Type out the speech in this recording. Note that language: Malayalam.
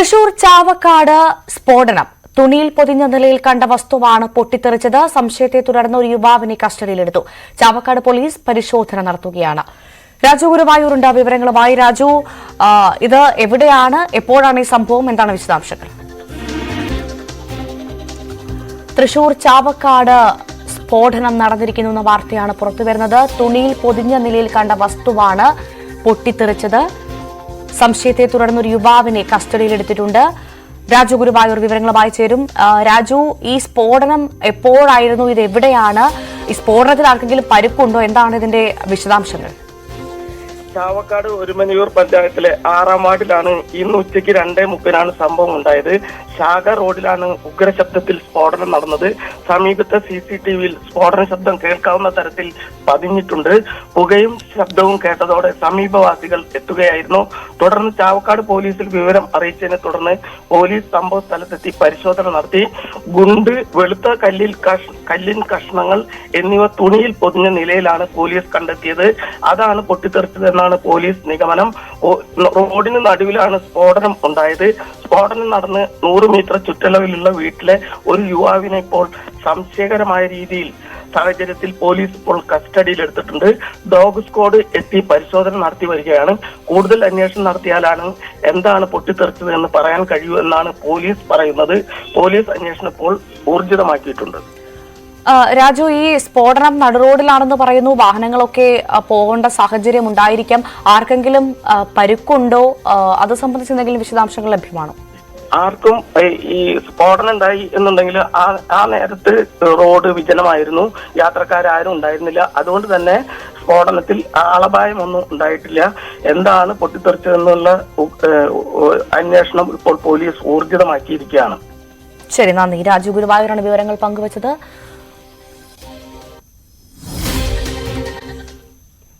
തൃശൂർ ചാവക്കാട് സ്ഫോടനം. തുണിയിൽ പൊതിഞ്ഞ നിലയിൽ കണ്ട വസ്തുവാണ് പൊട്ടിത്തെറിച്ചത്. സംശയത്തെ തുടർന്ന് ഒരു യുവാവിനെ കസ്റ്റഡിയിലെടുത്തു. ചാവക്കാട് പോലീസ് പരിശോധന നടത്തുകയാണ്. രാജു ഗുരുവായൂരുണ്ട്. വിവരങ്ങളുമായി രാജു ഇത് എവിടെയാണ്? എപ്പോഴാണ് ഈ സംഭവം? എന്താണ് വിശദാംശങ്ങൾ? തൃശൂർ ചാവക്കാട് സ്ഫോടനം നടന്നിരിക്കുന്നു എന്ന വാർത്തയാണ് പുറത്തുവരുന്നത്. തുണിയിൽ പൊതിഞ്ഞ നിലയിൽ കണ്ട വസ്തുവാണ് പൊട്ടിത്തെറിച്ചത്. സംശയത്തെ തുടർന്ന് ഒരു യുവാവിനെ കസ്റ്റഡിയിലെടുത്തിട്ടുണ്ട്. രാജു ഗുരുവായൂർ വിവരങ്ങളുമായി ചേരും. രാജു ഈ സ്ഫോടനം എപ്പോഴായിരുന്നു? ഇത് എവിടെയാണ് ഈ സ്ഫോടനത്തിൽ ആർക്കെങ്കിലും പരുക്കുണ്ടോ? എന്താണ് ഇതിന്റെ വിശദാംശങ്ങൾ? ചാവക്കാട് ഒരുമനിയൂർ പഞ്ചായത്തിലെ ആറാം വാർഡിലാണ് ഇന്ന് ഉച്ചയ്ക്ക് രണ്ടേ മുപ്പതിനാണ് സംഭവം ഉണ്ടായത്. ശാഖ റോഡിലാണ് ഉഗ്രശബ്ദത്തിൽ സ്ഫോടനം നടന്നത്. സമീപത്തെ സി സി ടി വിയിൽ സ്ഫോടന ശബ്ദം കേൾക്കാവുന്ന തരത്തിൽ പതിഞ്ഞിട്ടുണ്ട്. പുകയും ശബ്ദവും കേട്ടതോടെ സമീപവാസികൾ എത്തുകയായിരുന്നു. തുടർന്ന് ചാവക്കാട് പോലീസിൽ വിവരം അറിയിച്ചതിനെ തുടർന്ന് പോലീസ് സംഭവ സ്ഥലത്തെത്തി പരിശോധന നടത്തി. ഗുണ്ട് വെളുത്ത കല്ലിൽ കല്ലിൻ കഷ്ണങ്ങൾ എന്നിവ തുണിയിൽ പൊതിഞ്ഞ നിലയിലാണ് പോലീസ് കണ്ടെത്തിയത്. അതാണ് പൊട്ടിത്തെറിച്ചതെന്നാണ് പോലീസ് നിഗമനം. റോഡിന് നടുവിലാണ് സ്ഫോടനം ഉണ്ടായത്. സ്ഫോടനം നടന്ന് നൂറ് മീറ്റർ ചുറ്റളവിലുള്ള വീട്ടിലെ ഒരു യുവാവിനെ ഇപ്പോൾ സംശയകരമായ രീതിയിൽ സാഹചര്യത്തിൽ പോലീസ് ഇപ്പോൾ കസ്റ്റഡിയിലെടുത്തിട്ടുണ്ട്. ഡോഗ് സ്ക്വാഡ് എത്തി പരിശോധന നടത്തി വരികയാണ്. കൂടുതൽ അന്വേഷണം നടത്തിയാലാണ് എന്താണ് പൊട്ടിത്തെറിച്ചത് എന്ന് പറയാൻ കഴിയൂ എന്നാണ് പോലീസ് പറയുന്നത്. പോലീസ് അന്വേഷണം ഇപ്പോൾ ഊർജിതമാക്കിയിട്ടുണ്ട്. രാജു ഈ സ്ഫോടനം നടുറോഡിലാണെന്ന് പറയുന്നു. വാഹനങ്ങളൊക്കെ പോകേണ്ട സാഹചര്യം ഉണ്ടായിരിക്കാം. ആർക്കെങ്കിലും പരുക്കുണ്ടോ? അത് സംബന്ധിച്ച് എന്തെങ്കിലും വിശദാംശങ്ങൾ ലഭ്യമാണോ? ആർക്കും ഈ സ്ഫോടനം ഉണ്ടായി എന്നുണ്ടെങ്കിൽ ആ ആ നേരത്ത് റോഡ് വിജനമായിരുന്നു. യാത്രക്കാരും ഉണ്ടായിരുന്നില്ല. അതുകൊണ്ട് തന്നെ സ്ഫോടനത്തിൽ ആളപായമൊന്നും ഉണ്ടായിട്ടില്ല. എന്താണ് പൊട്ടിത്തെറിച്ചതെന്നുള്ള അന്വേഷണം ഇപ്പോൾ പോലീസ് ഊർജിതമാക്കിയിരിക്കുകയാണ്. ശരി നന്ദി. രാജു ഗുരുവായൂരാണ് വിവരങ്ങൾ പങ്കുവച്ചത്.